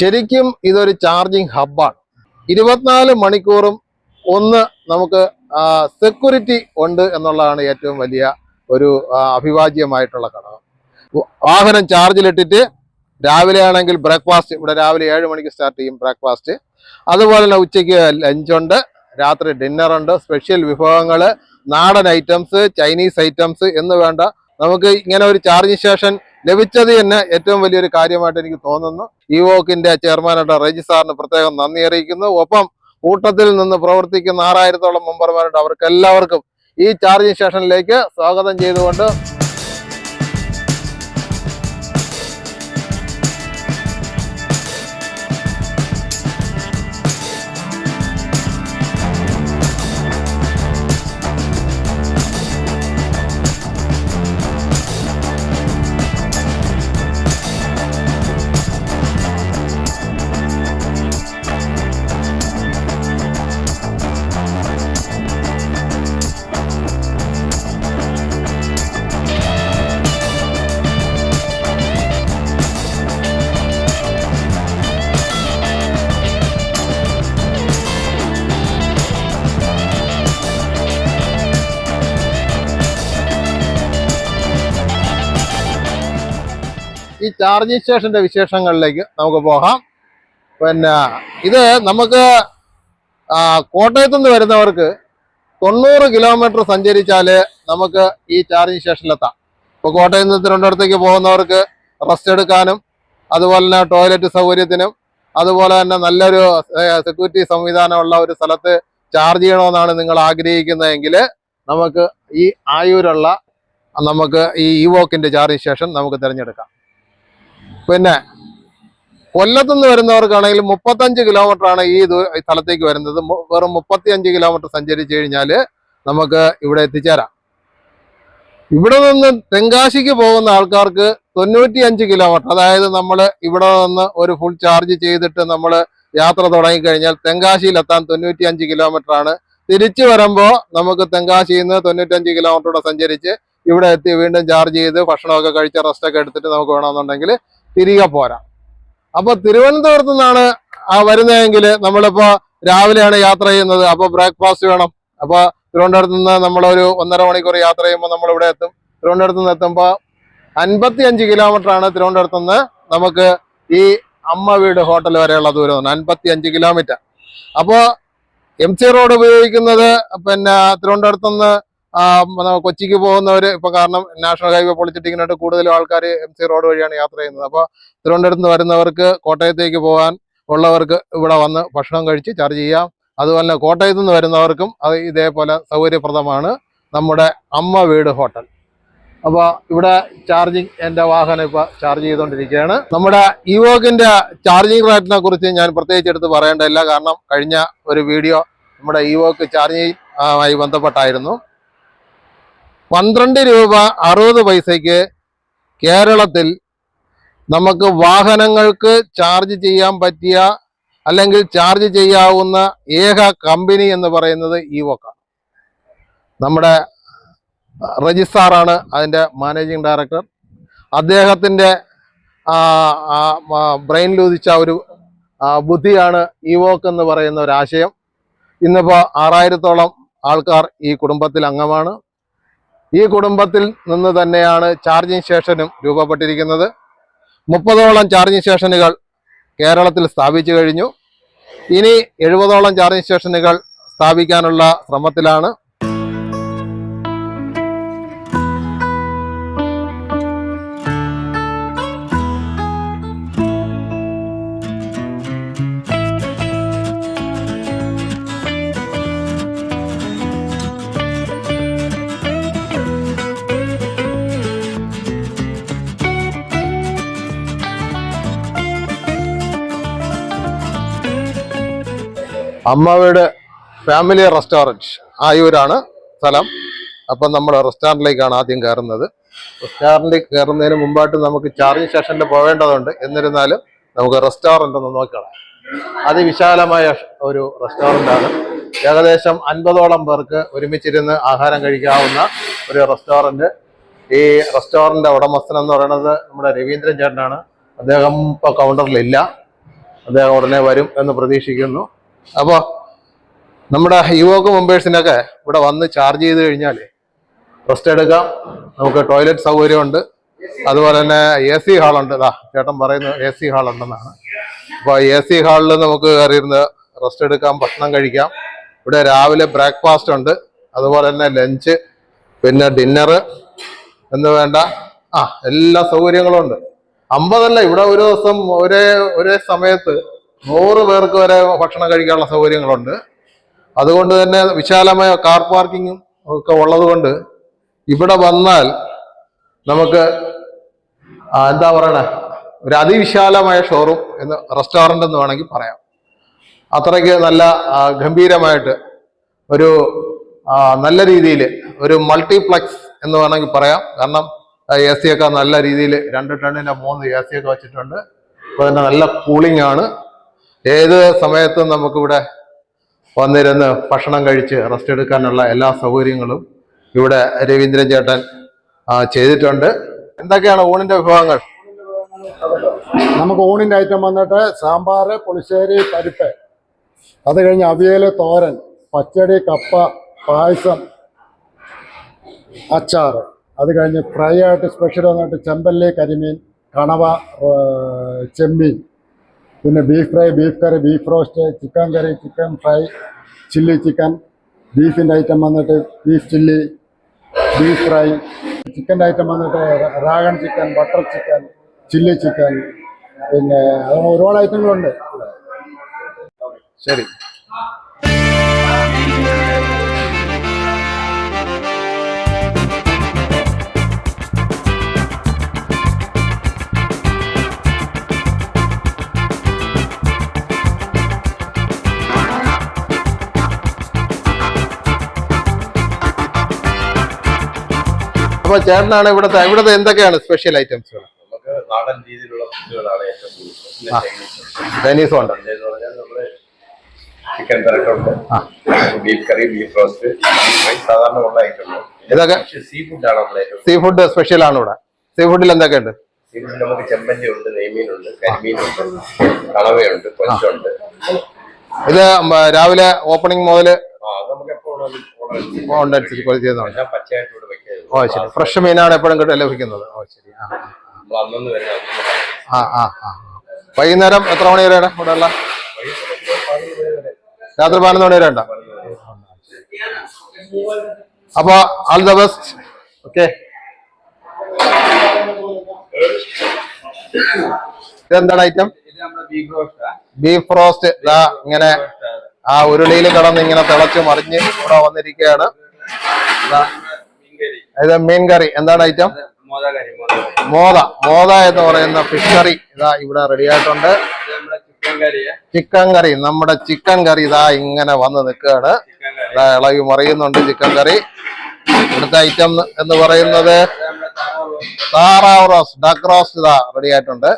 ശരിക്കും ഇതൊരു ചാർജിങ് ഹബ്ബാണ് ഇരുപത്തിനാല് മണിക്കൂറും ഒന്ന് നമുക്ക് സെക്യൂരിറ്റി ഉണ്ട് എന്നുള്ളതാണ് ഏറ്റവും വലിയ ഒരു അഭിവാജ്യമായിട്ടുള്ള ഘടകം. വാഹനം ചാർജിലിട്ടിട്ട് രാവിലെ ആണെങ്കിൽ ബ്രേക്ക്ഫാസ്റ്റ് ഇവിടെ രാവിലെ ഏഴ് മണിക്ക് സ്റ്റാർട്ട് ചെയ്യും ബ്രേക്ക്ഫാസ്റ്റ് അതുപോലെ തന്നെ ഉച്ചയ്ക്ക് ലഞ്ചുണ്ട് രാത്രി ഡിന്നറുണ്ട് സ്പെഷ്യൽ വിഭവങ്ങൾ നാടൻ ഐറ്റംസ് ചൈനീസ് ഐറ്റംസ് എന്ന് വേണ്ട. നമുക്ക് ഇങ്ങനെ ഒരു ചാർജിങ് സ്റ്റേഷൻ ലഭിച്ചത് തന്നെ ഏറ്റവും വലിയൊരു കാര്യമായിട്ട് എനിക്ക് തോന്നുന്നു. ഈ വോക്കിന്റെ ചെയർമാനായിട്ട് റെജി സാറിന് പ്രത്യേകം നന്ദി അറിയിക്കുന്നു. ഒപ്പം കൂട്ടത്തിൽ നിന്ന് പ്രവർത്തിക്കുന്ന ആറായിരത്തോളം മെമ്പർമാരുണ്ട് അവർക്ക് എല്ലാവർക്കും ഈ ചാർജിംഗ് സ്റ്റേഷനിലേക്ക് സ്വാഗതം ചെയ്തുകൊണ്ട് ഈ ചാർജിങ് സ്റ്റേഷന്റെ വിശേഷങ്ങളിലേക്ക് നമുക്ക് പോകാം. പിന്നെ ഇത് നമുക്ക് കോട്ടയത്തു നിന്ന് വരുന്നവർക്ക് തൊണ്ണൂറ് കിലോമീറ്റർ സഞ്ചരിച്ചാൽ നമുക്ക് ഈ ചാർജിങ് സ്റ്റേഷനിലെത്താം ഇപ്പോൾ കോട്ടയത്ത് നിന്ന് തിരുവനന്തപുരത്തേക്ക് പോകുന്നവർക്ക് റെസ്റ്റ് എടുക്കാനും അതുപോലെ തന്നെ ടോയ്ലറ്റ് സൗകര്യത്തിനും അതുപോലെ തന്നെ നല്ലൊരു സെക്യൂരിറ്റി സംവിധാനമുള്ള ഒരു സ്ഥലത്ത് ചാർജ് ചെയ്യണമെന്നാണ് നിങ്ങൾ ആഗ്രഹിക്കുന്നതെങ്കിൽ നമുക്ക് ഈ ആയൂരുള്ള നമുക്ക് ഈ ഇവോക്കിന്റെ ചാർജിങ് സ്റ്റേഷൻ നമുക്ക് തിരഞ്ഞെടുക്കാം. പിന്നെ കൊല്ലത്തുനിന്ന് വരുന്നവർക്കാണെങ്കിൽ മുപ്പത്തഞ്ച് കിലോമീറ്റർ ആണ് ഈ സ്ഥലത്തേക്ക് വരുന്നത്. വെറും മുപ്പത്തിയഞ്ച് കിലോമീറ്റർ സഞ്ചരിച്ചു കഴിഞ്ഞാൽ നമുക്ക് ഇവിടെ എത്തിച്ചേരാം. ഇവിടെ നിന്ന് തെങ്കാശിക്ക് പോകുന്ന ആൾക്കാർക്ക് തൊണ്ണൂറ്റി അഞ്ച് കിലോമീറ്റർ അതായത് നമ്മൾ ഇവിടെ നിന്ന് ഒരു ഫുൾ ചാർജ് ചെയ്തിട്ട് നമ്മൾ യാത്ര തുടങ്ങിക്കഴിഞ്ഞാൽ തെങ്കാശിയിൽ എത്താൻ തൊണ്ണൂറ്റി അഞ്ച് കിലോമീറ്റർ ആണ് തിരിച്ചു വരുമ്പോൾ നമുക്ക് തെങ്കാശിയിൽ നിന്ന് തൊണ്ണൂറ്റഞ്ച് കിലോമീറ്റർ സഞ്ചരിച്ച് ഇവിടെ എത്തി വീണ്ടും ചാർജ് ചെയ്ത് ഭക്ഷണമൊക്കെ കഴിച്ച് റെസ്റ്റൊക്കെ എടുത്തിട്ട് നമുക്ക് വേണമെന്നുണ്ടെങ്കിൽ തിരികെ പോരാം. അപ്പൊ തിരുവനന്തപുരത്ത് നിന്നാണ് വരുന്നതെങ്കിൽ നമ്മളിപ്പോ രാവിലെയാണ് യാത്ര ചെയ്യുന്നത്. അപ്പൊ ബ്രേക്ക്ഫാസ്റ്റ് വേണം. അപ്പൊ തിരുവനന്തപുരത്ത് നിന്ന് നമ്മളൊരു ഒന്നര മണിക്കൂർ യാത്ര ചെയ്യുമ്പോൾ നമ്മൾ ഇവിടെ എത്തും. തിരുവനന്തപുരത്ത് നിന്ന് എത്തുമ്പോൾ അൻപത്തി അഞ്ച് കിലോമീറ്റർ ആണ് തിരുവനന്തപുരത്ത് നിന്ന് നമുക്ക് ഈ അമ്മ വീട് ഹോട്ടൽ വരെയുള്ള ദൂരം അൻപത്തി അഞ്ച് കിലോമീറ്റർ അപ്പോൾ എം സി റോഡ് ഉപയോഗിക്കുന്നത് പിന്നെ തിരുവനന്തപുരത്ത് നിന്ന് കൊച്ചിക്ക് പോകുന്നവർ ഇപ്പൊ കാരണം നാഷണൽ ഹൈവേ പൊളിച്ചിട്ടിങ്ങനായിട്ട് കൂടുതലും ആൾക്കാർ എം സി റോഡ് വഴിയാണ് യാത്ര ചെയ്യുന്നത്. അപ്പോൾ തിരുവനന്തപുരത്ത് നിന്ന് വരുന്നവർക്ക് കോട്ടയത്തേക്ക് പോകാൻ ഉള്ളവർക്ക് ഇവിടെ വന്ന് ഭക്ഷണം കഴിച്ച് ചാർജ് ചെയ്യാം. അതുപോലെ കോട്ടയത്ത് നിന്ന് വരുന്നവർക്കും അത് ഇതേപോലെ സൗകര്യപ്രദമാണ്. നമ്മുടെ അമ്മ വീട് ഹോട്ടൽ. അപ്പോൾ ഇവിടെ ചാർജിങ് എന്റെ വാഹനം ഇപ്പോൾ ചാർജ് ചെയ്തുകൊണ്ടിരിക്കുകയാണ് നമ്മുടെ ഇവോക്കിന്റെ ചാർജിങ് റേറ്റിനെ കുറിച്ച് ഞാൻ പ്രത്യേകിച്ച് എടുത്ത് പറയേണ്ടതില്ല. കാരണം കഴിഞ്ഞ ഒരു വീഡിയോ നമ്മുടെ ഇവോക്ക് ചാർജിങ് ആയി ബന്ധപ്പെട്ടായിരുന്നു. പന്ത്രണ്ട് രൂപ അറുപത് പൈസയ്ക്ക് കേരളത്തിൽ നമുക്ക് വാഹനങ്ങൾക്ക് ചാർജ് ചെയ്യാൻ പറ്റിയ അല്ലെങ്കിൽ ചാർജ് ചെയ്യാവുന്ന ഏക കമ്പനി എന്ന് പറയുന്നത് ഇവോക്കാണ് നമ്മുടെ രജിസ്ട്രാറാണ് അതിന്റെ മാനേജിങ് ഡയറക്ടർ അദ്ദേഹത്തിന്റെ ബ്രെയിൻ ലൂതിച്ച ഒരു ബുദ്ധിയാണ് ഇവോക്ക് എന്ന് പറയുന്ന ഒരു ആശയം. ഇന്നിപ്പോൾ ആറായിരത്തോളം ആൾക്കാർ ഈ കുടുംബത്തിൽ അംഗമാണ് ഈ കുടുംബത്തിൽ നിന്ന് തന്നെയാണ് ചാർജിങ് സ്റ്റേഷനും രൂപപ്പെട്ടിരിക്കുന്നത്. മുപ്പതോളം ചാർജിങ് സ്റ്റേഷനുകൾ കേരളത്തിൽ സ്ഥാപിച്ചു കഴിഞ്ഞു. ഇനി എഴുപതോളം ചാർജിങ് സ്റ്റേഷനുകൾ സ്ഥാപിക്കാനുള്ള ശ്രമത്തിലാണ് അമ്മ വീട് ഫാമിലി റെസ്റ്റോറന്റ് ആയൂരാണ് സ്ഥലം. അപ്പം നമ്മൾ റെസ്റ്റോറന്റിലേക്കാണ് ആദ്യം കയറുന്നത്. റെസ്റ്റോറന്റിൽ കയറുന്നതിന് മുമ്പായിട്ട് നമുക്ക് ചാർജിങ് സ്റ്റേഷനിൽ പോകേണ്ടതുണ്ട് എന്നിരുന്നാലും നമുക്ക് റെസ്റ്റോറന്റ് ഒന്ന് നോക്കണം അതിവിശാലമായ ഒരു റെസ്റ്റോറന്റാണ്. ഏകദേശം അൻപതോളം പേർക്ക് ഒരുമിച്ചിരുന്ന് ആഹാരം കഴിക്കാവുന്ന ഒരു റെസ്റ്റോറന്റ്. ഈ റെസ്റ്റോറന്റ് ഉടമസ്ഥൻ എന്ന് പറയുന്നത് നമ്മുടെ രവീന്ദ്രൻ ചേട്ടനാണ്. അദ്ദേഹം ഇപ്പോൾ കൗണ്ടറിലില്ല അദ്ദേഹം ഉടനെ വരും എന്ന് പ്രതീക്ഷിക്കുന്നു. അപ്പോൾ നമ്മുടെ യുവോക്ക് മെമ്പേഴ്സിനൊക്കെ ഇവിടെ വന്ന് ചാർജ് ചെയ്ത് കഴിഞ്ഞാൽ റെസ്റ്റ് എടുക്കാം. നമുക്ക് ടോയ്ലറ്റ് സൗകര്യമുണ്ട്. അതുപോലെ തന്നെ എ സി ഹാളുണ്ട് ഇതാ ചേട്ടൻ പറയുന്നു എ സി ഹാളുണ്ടെന്നാണ് അപ്പോൾ എ സി ഹാളിൽ നമുക്ക് കയറിയിരുന്ന് റെസ്റ്റ് എടുക്കാം ഭക്ഷണം കഴിക്കാം. ഇവിടെ രാവിലെ ബ്രേക്ക്ഫാസ്റ്റ് ഉണ്ട്. അതുപോലെ തന്നെ ലഞ്ച് പിന്നെ ഡിന്നർ എന്ന് വേണ്ട. ആ എല്ലാ സൗകര്യങ്ങളും ഉണ്ട്. അമ്പതല്ല ഇവിടെ ഒരു ദിവസം ഒരേ ഒരേ സമയത്ത് നൂറ് പേർക്ക് വരെ ഭക്ഷണം കഴിക്കാനുള്ള സൗകര്യങ്ങളുണ്ട്. അതുകൊണ്ട് തന്നെ വിശാലമായ കാർ പാർക്കിങ്ങും ഒക്കെ ഉള്ളതുകൊണ്ട് ഇവിടെ വന്നാൽ നമുക്ക് എന്താ പറയണേ ഒരു അതിവിശാലമായ ഷോറൂം എന്ന് റെസ്റ്റോറന്റ് എന്ന് വേണമെങ്കിൽ പറയാം. അത്രയ്ക്ക് നല്ല ഗംഭീരമായിട്ട് ഒരു നല്ല രീതിയിൽ ഒരു മൾട്ടിപ്ലക്സ് എന്ന് വേണമെങ്കിൽ പറയാം. കാരണം എ സി ഒക്കെ നല്ല രീതിയിൽ രണ്ട് ടണ്ണിന്റെ മൂന്ന് എ സി ഒക്കെ വെച്ചിട്ടുണ്ട്. അപ്പോൾ തന്നെ നല്ല കൂളിംഗ് ആണ്. ഏത് സമയത്തും നമുക്കിവിടെ വന്നിരുന്ന് ഭക്ഷണം കഴിച്ച് റെസ്റ്റ് എടുക്കാനുള്ള എല്ലാ സൗകര്യങ്ങളും ഇവിടെ രവീന്ദ്രൻ ചേട്ടൻ ചെയ്തിട്ടുണ്ട്. എന്തൊക്കെയാണ് ഊണിന്റെ വിഭവങ്ങൾ? നമുക്ക് ഊണിന്റെ ഐറ്റം വന്നിട്ട് സാമ്പാർ പുളിശ്ശേരി പരിപ്പ്. അത് കഴിഞ്ഞ് അവിയൽ തോരൻ പച്ചടി കപ്പ പായസം അച്ചാർ. അത് കഴിഞ്ഞ് ഫ്രൈ ആയിട്ട് സ്പെഷ്യൽ വന്നിട്ട് ചെമ്പല്ലി കരിമീൻ കണവ ചെമ്മീൻ. പിന്നെ beef fry beef curry beef roast chicken curry chicken fry chilli chicken ബീഫിന്റെ ഐറ്റം വന്നിട്ട് ബീഫ് ചില്ലി ബീഫ് ഫ്രൈ ചിക്കന്റെ ഐറ്റം വന്നിട്ട് dragon chicken butter chicken chilli chicken പിന്നെ അങ്ങനെ ഒരുപാട് ഐറ്റങ്ങളുണ്ട് ശരി. അപ്പൊ ചേട്ടനാണ് ഇവിടുത്തെ ഇവിടുത്തെ എന്തൊക്കെയാണ് സ്പെഷ്യൽ ഐറ്റംസ് നാടൻ രീതിയിലുള്ള ഫുഡുകളാണ് ഏറ്റവും കൂടുതൽ. ചൈനീസ് ഉണ്ട് ചിക്കൻ പെരട്ടുണ്ട് ബീഫ് കറി ബീഫ് റോസ്റ്റ് സാധാരണ ഉള്ള ഐറ്റം ഇതൊക്കെ സീ ഫുഡാണ് നമ്മുടെ സീ ഫുഡ് സ്പെഷ്യൽ ആണ് ഇവിടെ. സീ ഫുഡിൽ എന്തൊക്കെയുണ്ട്? സീ ഫുഡിൽ നമുക്ക് ചെമ്പന്തി ഉണ്ട് നെയ്മീനുണ്ട് കരിമീനുണ്ട് കളവയുണ്ട് കൊച്ചുണ്ട്. ഇത് രാവിലെ ഓപ്പണിംഗ് മുതൽ നമുക്ക് എപ്പോൾ എല്ലാം പച്ചയായിട്ട് ഓ ശരി. ഫ്രഷ് മീനാണ് എപ്പോഴും കിട്ടും ലഭിക്കുന്നത് ഓ ശരി. ആ ആ. ആ ആ വൈകുന്നേരം എത്ര മണി വരെയാണ് ഇവിടെ ഉള്ള രാത്രി പതിനൊന്ന് മണി വരെ ഉണ്ടോ? അപ്പൊ ആൾ ദ ബെസ്റ്റ് ഓക്കെ ഇതെന്താണ് ഐറ്റം ബീഫ് റോസ്റ്റ് ഇതാ ഇങ്ങനെ ആ ഉരുളിയിൽ കടന്ന് ഇങ്ങനെ തിളച്ച് മറിഞ്ഞ് ഇവിടെ വന്നിരിക്കുകയാണ്. ഇതാ, ഇത് മീൻ കറി. എന്താണ് ഐറ്റം മോദ. മോദ എന്ന് പറയുന്ന ഫിഷ് കറി. ഇതാ ഇവിടെ റെഡി ആയിട്ടുണ്ട്. Chicken curry. നമ്മുടെ ചിക്കൻ കറി ഇതാ ഇങ്ങനെ വന്ന് നിൽക്കുകയാണ്. ഇതാ ഇളകി മറിയുന്നുണ്ട് ചിക്കൻ കറി. ഇവിടുത്തെ ഐറ്റം എന്ന് പറയുന്നത് താറാവ് റോസ് ഡക്ക് റോസ്റ്റ് ഇതാ റെഡി ആയിട്ടുണ്ട്.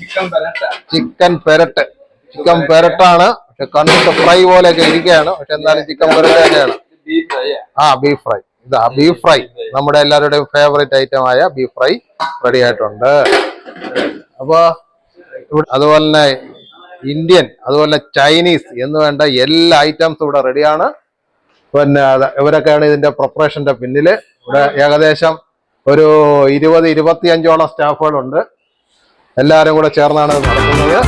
ചിക്കൻ പരട്ട. ചിക്കൻ പെരട്ട്. ചിക്കൻ പെരട്ടാണ്. പക്ഷെ കണ്ടിട്ട് ഫ്രൈ പോലെയൊക്കെ ഇരിക്കുകയാണ്. പക്ഷെ എന്നാലും ചിക്കൻ പെരട്ട് തന്നെയാണ്. ആ? ബീഫ് ഫ്രൈ ഇതാ ബീഫ് ഫ്രൈ നമ്മുടെ എല്ലാവരുടെയും ഫേവറേറ്റ് ഐറ്റം ആയ ബീഫ് ഫ്രൈ റെഡി ആയിട്ടുണ്ട്. അപ്പൊ അതുപോലെ തന്നെ ഇന്ത്യൻ അതുപോലെ ചൈനീസ് എന്ന് വേണ്ട എല്ലാ ഐറ്റംസും ഇവിടെ റെഡിയാണ് പിന്നെ ഇവരൊക്കെയാണ് ഇതിന്റെ പ്രിപ്പറേഷന്റെ പിന്നിൽ. ഇവിടെ ഏകദേശം ഒരു ഇരുപത് ഇരുപത്തിയഞ്ചോളം സ്റ്റാഫുകളുണ്ട് എല്ലാവരും കൂടെ ചേർന്നാണ് ഇത്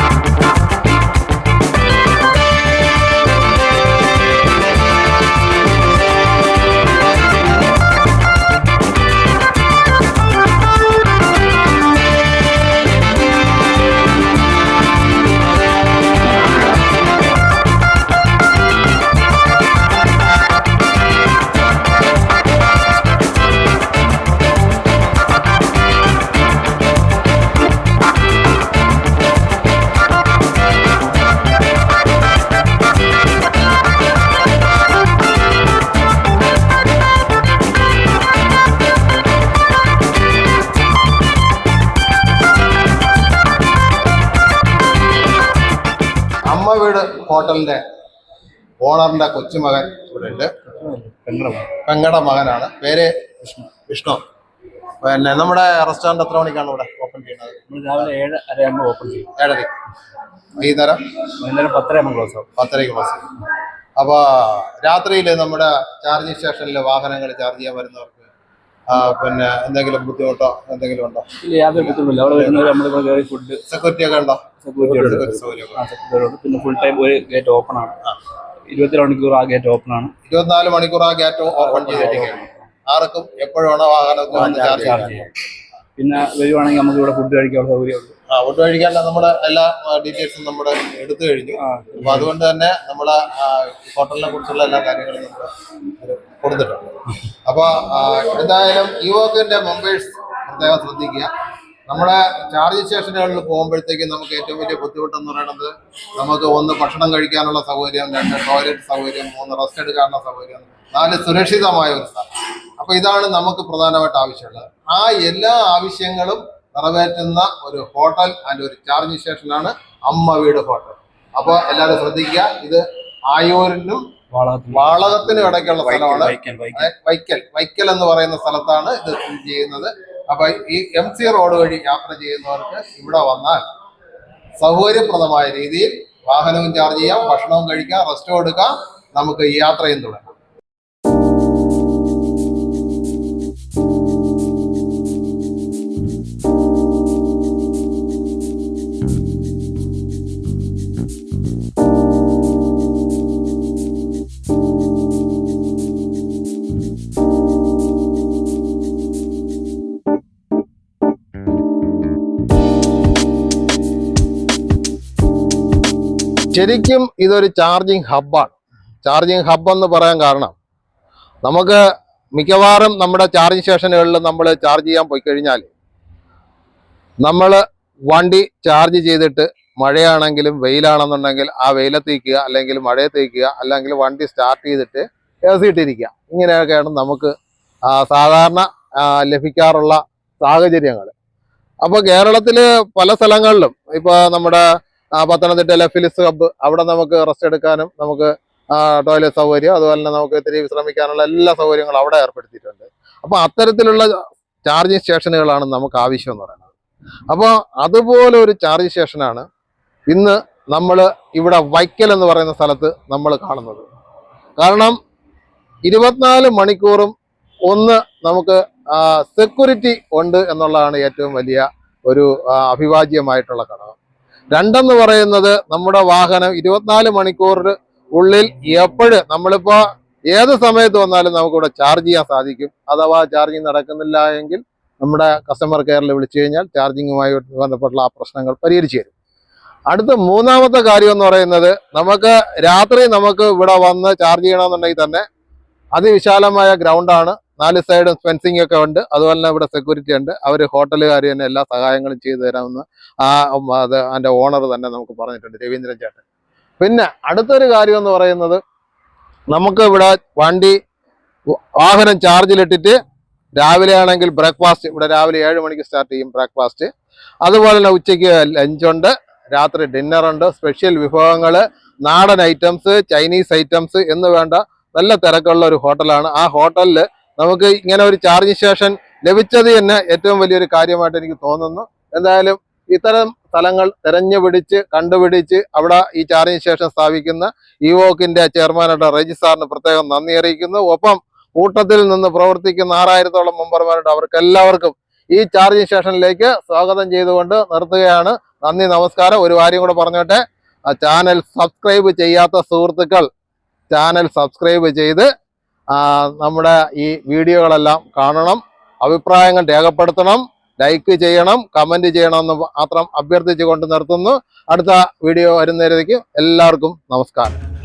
ഹോട്ടലിന്റെ ഓണറിന്റെ കൊച്ചുമകൻ ഇവിടെ ഉണ്ട് പെങ്ങട മകനാണ്. പേര് വിഷ്ണു. പിന്നെ നമ്മുടെ റെസ്റ്റോറന്റ് എത്ര മണിക്കാണ് ഇവിടെ ഓപ്പൺ ചെയ്യുന്നത്? രാവിലെ ഏഴ് അരയാകുമ്പോൾ ഓപ്പൺ ചെയ്യും. ഏഴര വൈകുന്നേരം? വൈകുന്നേരം പത്തരയാകുമ്പോൾ ക്ലോസ് ആവും. പത്തരയ്ക്ക് ക്ലോസ് ചെയ്യും അപ്പോൾ രാത്രിയിൽ നമ്മുടെ ചാർജിങ് സ്റ്റേഷനിൽ വാഹനങ്ങൾ ചാർജ് ചെയ്യാൻ വരുന്നവർക്ക് പിന്നെ എന്തെങ്കിലും ബുദ്ധിമുട്ടോ എന്തെങ്കിലും ഉണ്ടോ? യാതൊരു ബുദ്ധിമുട്ടില്ല. അവിടെ വരുന്നവർ നമ്മളിപ്പോൾ കയറി ഫുഡ് സെക്യൂരിറ്റി ഒക്കെ ഉണ്ടോ. സെക്യൂരിറ്റി പിന്നെ ഫുൾ ടൈം ഒരു ഗേറ്റ് ഓപ്പൺ ആണ്. ഇരുപത്തിരണ്ട് മണിക്കൂർ ആ ഗേറ്റ് ഓപ്പൺ ആണ്. ഇരുപത്തിനാല് മണിക്കൂർ ആ ഗേറ്റ് ഓപ്പൺ ചെയ്തിരിക്കുകയാണ്. ആർക്കും എപ്പോഴാണോ വാഹനം വാഹനത്തിൽ വന്ന് ചാർജ് ചെയ്യാം പിന്നെ വരുവാണെങ്കിൽ നമുക്ക് ഇവിടെ ഫുഡ് കഴിക്കാനുള്ള സൗകര്യമുണ്ട് ആ ഫുഡ് കഴിക്കാനുള്ള നമ്മുടെ എല്ലാ ഡീറ്റെയിൽസും നമ്മുടെ എടുത്തു കഴിഞ്ഞു. അപ്പൊ അതുകൊണ്ട് തന്നെ നമ്മളെ ഹോട്ടലിനെ കുറിച്ചുള്ള എല്ലാ കാര്യങ്ങളും നമ്മൾ കൊടുത്തിട്ടുണ്ട്. അപ്പോൾ എന്തായാലും യുവക്കിന്റെ മെമ്പേഴ്സ് പ്രത്യേകം ശ്രദ്ധിക്കുക. നമ്മുടെ ചാർജ് സ്റ്റേഷനുകളിൽ പോകുമ്പോഴത്തേക്കും നമുക്ക് ഏറ്റവും വലിയ ബുദ്ധിമുട്ടെന്ന് പറയുന്നത് നമുക്ക് ഒന്ന് ഭക്ഷണം കഴിക്കാനുള്ള സൗകര്യം രണ്ട് ടോയ്ലറ്റ് സൗകര്യം മൂന്ന് റെസ്റ്റ് എടുക്കാനുള്ള സൗകര്യം നാല് സുരക്ഷിതമായ ഒരു സ്ഥലം. അപ്പൊ ഇതാണ് നമുക്ക് പ്രധാനമായിട്ട് ആവശ്യമുള്ളത്. ആ എല്ലാ ആവശ്യങ്ങളും നിറവേറ്റുന്ന ഒരു ഹോട്ടൽ ആൻഡ് ഒരു ചാർജിങ് സ്റ്റേഷനാണ് അമ്മ വീട് ഹോട്ടൽ. അപ്പോൾ എല്ലാവരും ശ്രദ്ധിക്കുക ഇത് ആയൂരിനും വാളകത്തിനും ഇടയ്ക്കുള്ള സ്ഥലമാണ്. വൈക്കൽ വൈക്കൽ. എന്ന് പറയുന്ന സ്ഥലത്താണ് ഇത് സ്ഥിതി ചെയ്യുന്നത്. അപ്പൊ ഈ എം സി റോഡ് വഴി യാത്ര ചെയ്യുന്നവർക്ക് ഇവിടെ വന്നാൽ സൗകര്യപ്രദമായ രീതിയിൽ വാഹനവും ചാർജ് ചെയ്യാം ഭക്ഷണവും കഴിക്കാം റെസ്റ്റും എടുക്കാം. നമുക്ക് ഈ യാത്രയും തുടങ്ങാം. ശരിക്കും ഇതൊരു ചാർജിങ് ഹബ്ബാണ് ചാർജിങ് ഹബ്ബ് എന്ന് പറയാൻ കാരണം നമുക്ക് മിക്കവാറും നമ്മുടെ ചാർജിങ് സ്റ്റേഷനുകളിൽ നമ്മൾ ചാർജ് ചെയ്യാൻ പോയി കഴിഞ്ഞാൽ നമ്മൾ വണ്ടി ചാർജ് ചെയ്തിട്ട് മഴയാണെങ്കിലും വെയിലാണെന്നുണ്ടെങ്കിൽ ആ വെയിലത്തേക്കുക അല്ലെങ്കിൽ മഴയത്തേക്കുക അല്ലെങ്കിൽ വണ്ടി സ്റ്റാർട്ട് ചെയ്തിട്ട് എ സി ഇട്ടിരിക്കുക. ഇങ്ങനെയൊക്കെയാണ് നമുക്ക് സാധാരണ ലഭിക്കാറുള്ള സാഹചര്യങ്ങൾ അപ്പോൾ കേരളത്തിൽ പല സ്ഥലങ്ങളിലും ഇപ്പോൾ നമ്മുടെ പത്തനംതിട്ടയിലെ ഫിലിസ് ഹബ്ബ് അവിടെ നമുക്ക് റെസ്റ്റ് എടുക്കാനും നമുക്ക് ടോയ്ലറ്റ് സൗകര്യം അതുപോലെ തന്നെ നമുക്ക് ഇത്തിരി വിശ്രമിക്കാനുള്ള എല്ലാ സൗകര്യങ്ങളും അവിടെ ഏർപ്പെടുത്തിയിട്ടുണ്ട്. അപ്പോൾ അത്തരത്തിലുള്ള ചാർജിങ് സ്റ്റേഷനുകളാണ് നമുക്ക് ആവശ്യം എന്ന് പറയുന്നത്. അപ്പോൾ അതുപോലെ ഒരു ചാർജിങ് സ്റ്റേഷനാണ് ഇന്ന് നമ്മൾ ഇവിടെ വൈക്കൽ എന്ന് പറയുന്ന സ്ഥലത്ത് നമ്മൾ കാണുന്നത്. കാരണം ഇരുപത്തിനാല് മണിക്കൂറും ഒന്ന് നമുക്ക് സെക്യൂരിറ്റി ഉണ്ട് എന്നുള്ളതാണ് ഏറ്റവും വലിയ ഒരു അഭിവാജ്യമായിട്ടുള്ള ഘടകം രണ്ടെന്ന് പറയുന്നത് നമ്മുടെ വാഹനം ഇരുപത്തിനാല് മണിക്കൂറിന് ഉള്ളിൽ എപ്പോഴും നമ്മളിപ്പോ ഏത് സമയത്ത് വന്നാലും നമുക്കിവിടെ ചാർജ് ചെയ്യാൻ സാധിക്കും. അഥവാ ചാർജിങ് നടക്കുന്നില്ല എങ്കിൽ നമ്മുടെ കസ്റ്റമർ കെയറിൽ വിളിച്ചു കഴിഞ്ഞാൽ ചാർജിങ്ങുമായി ബന്ധപ്പെട്ടുള്ള ആ പ്രശ്നങ്ങൾ പരിഹരിച്ചു തരും. അടുത്ത മൂന്നാമത്തെ കാര്യം എന്ന് പറയുന്നത് നമുക്ക് രാത്രി നമുക്ക് ഇവിടെ വന്ന് ചാർജ് ചെയ്യണമെന്നുണ്ടെങ്കിൽ തന്നെ അതിവിശാലമായ ഗ്രൗണ്ടാണ് നാല് സൈഡും ഫെൻസിംഗ് ഒക്കെ ഉണ്ട്. അതുപോലെ തന്നെ ഇവിടെ സെക്യൂരിറ്റി ഉണ്ട്. അവർ ഹോട്ടലുകാർ തന്നെ എല്ലാ സഹായങ്ങളും ചെയ്തു തരാമെന്ന് ആ അത് അതിന്റെ ഓണർ തന്നെ നമുക്ക് പറഞ്ഞിട്ടുണ്ട് രവീന്ദ്രൻ ചേട്ടൻ. പിന്നെ അടുത്തൊരു കാര്യം എന്ന് പറയുന്നത് നമുക്ക് ഇവിടെ വണ്ടി വാഹനം ചാർജിലിട്ടിട്ട് രാവിലെ ആണെങ്കിൽ ബ്രേക്ക്ഫാസ്റ്റ് ഇവിടെ രാവിലെ ഏഴ് മണിക്ക് സ്റ്റാർട്ട് ചെയ്യും ബ്രേക്ക്ഫാസ്റ്റ് അതുപോലെ തന്നെ ഉച്ചയ്ക്ക് ലഞ്ചുണ്ട് രാത്രി ഡിന്നറുണ്ട് സ്പെഷ്യൽ വിഭവങ്ങൾ നാടൻ ഐറ്റംസ് ചൈനീസ് ഐറ്റംസ് എന്ന് വേണ്ട നല്ല തിരക്കുള്ള ഒരു ഹോട്ടലാണ് ആ ഹോട്ടലിൽ നമുക്ക് ഇങ്ങനെ ഒരു ചാർജിങ് സ്റ്റേഷൻ ലഭിച്ചത് തന്നെ ഏറ്റവും വലിയൊരു കാര്യമായിട്ട് എനിക്ക് തോന്നുന്നു. എന്തായാലും ഇത്തരം സ്ഥലങ്ങൾ തെരഞ്ഞു പിടിച്ച് കണ്ടുപിടിച്ച് അവിടെ ഈ ചാർജിംഗ് സ്റ്റേഷൻ സ്ഥാപിക്കുന്ന ഇവോക്കിന്റെ ചെയർമാനായിട്ട് റെജി സാറിന് പ്രത്യേകം നന്ദി അറിയിക്കുന്നു. ഒപ്പം കൂട്ടത്തിൽ നിന്ന് പ്രവർത്തിക്കുന്ന ആറായിരത്തോളം മെമ്പർമാരുണ്ട്. അവർക്ക് എല്ലാവർക്കും ഈ ചാർജിംഗ് സ്റ്റേഷനിലേക്ക് സ്വാഗതം ചെയ്തുകൊണ്ട് നിർത്തുകയാണ്. നന്ദി നമസ്കാരം. ഒരു കാര്യം കൂടെ പറഞ്ഞോട്ടെ. ചാനൽ സബ്സ്ക്രൈബ് ചെയ്യാത്ത സുഹൃത്തുക്കൾ ചാനൽ സബ്സ്ക്രൈബ് ചെയ്ത് നമ്മുടെ ഈ വീഡിയോകളെല്ലാം കാണണം അഭിപ്രായങ്ങൾ രേഖപ്പെടുത്തണം ലൈക്ക് ചെയ്യണം കമന്റ് ചെയ്യണമെന്ന് മാത്രം അഭ്യർത്ഥിച്ചുകൊണ്ട് നിർത്തുന്നു. അടുത്ത വീഡിയോ വരുന്നതിലേക്ക് എല്ലാവർക്കും നമസ്കാരം.